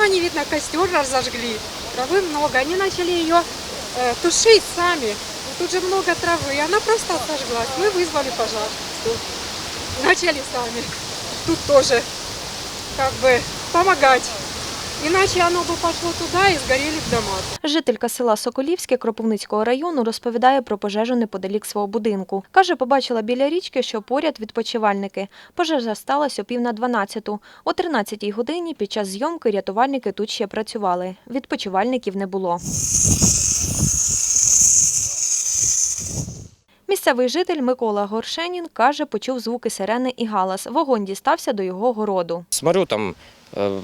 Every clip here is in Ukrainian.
Они, видно, костер разожгли, травы много. Они начали ее э, тушить сами. Тут же много травы, она просто сожглась. Мы вызвали пожар. Начали сами. Тут тоже как бы помогать. Иначе оно бы пошло туда и сгорели в домах. Жителька села Соколівське Кропивницького району розповідає про пожежу неподалік свого будинку. Каже, побачила біля річки, що поряд відпочивальники. Пожежа сталася о пів на дванадцяту. О 13-й годині під час зйомки рятувальники тут ще працювали. Відпочивальників не було. Місцевий житель Микола Горшенін каже, почув звуки сирени і галас. Вогонь дістався до його городу. Смотрю, там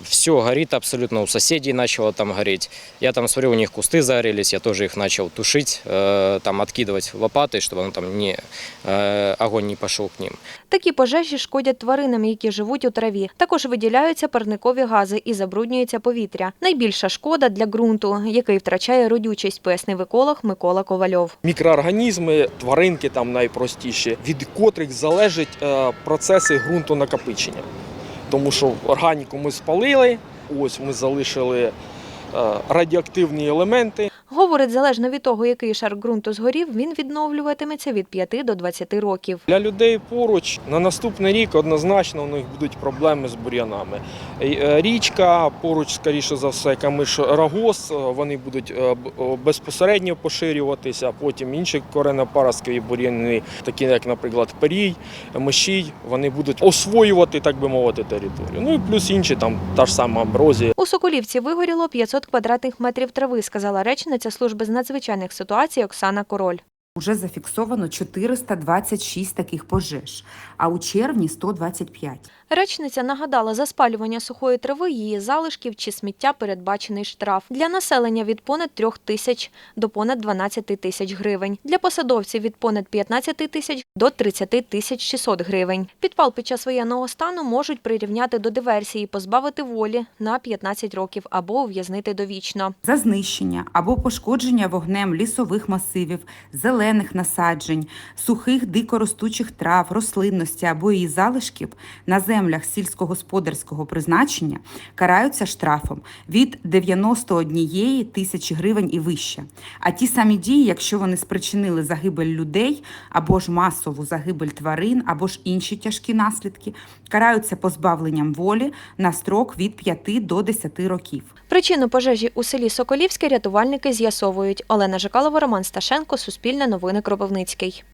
все горит абсолютно, у соседей начало там гореть. Я там смотрю, у них кусты загорелись, я тоже их начал тушить, э, там откидывать лопатой, чтобы он там не, э, огонь не пошел к ним. Такі пожежі шкодять тваринам, які живуть у траві. Також виділяються парникові гази і забруднюється повітря. Найбільша шкода для ґрунту, який втрачає родючість, пояснив еколог Микола Ковальов. Мікроорганізми, тваринки там найпростіші, від котрих залежать е, процеси ґрунтонакопичення. Тому що органіку ми спалили, ось ми залишили е, радіоактивні елементи. Говорить, залежно від того, який шар ґрунту згорів, він відновлюватиметься від 5 до 20 років. Для людей поруч на наступний рік однозначно у них будуть проблеми з бур'янами. Е, Річка поруч, скоріше за все, камиш рогоз, е, вони будуть е, безпосередньо поширюватися. Потім інші коренопаросткові бур'яни, такі як, наприклад, перій, мишій, вони будуть освоювати, так би мовити, територію. Ну і плюс інші там та ж сама амброзія. У Соколівці вигоріло 500 квадратних метрів трави, сказала речниця служби з надзвичайних ситуацій Оксана Король. Уже зафіксовано 426 таких пожеж, а у червні 125. Речниця нагадала, за спалювання сухої трави, її залишків чи сміття передбачений штраф. Для населення від понад 3 тисяч до понад 12 тисяч гривень. Для посадовців від понад 15 тисяч до 30 тисяч 600 гривень. Підпал під час воєнного стану можуть прирівняти до диверсії, позбавити волі на 15 років або ув'язнити довічно. За знищення або пошкодження вогнем лісових масивів, зелених насаджень, сухих дикоростучих трав, рослинності або її залишків на землях сільськогосподарського призначення караються штрафом від 91 тисячі гривень і вище. А ті самі дії, якщо вони спричинили загибель людей або ж масову загибель тварин, або ж інші тяжкі наслідки, караються позбавленням волі на строк від 5 до 10 років. Причину пожежі у селі Соколівське рятувальники з'ясовують. Олена Жикалова, Роман Сташенко, Суспільне новини Кропивницький.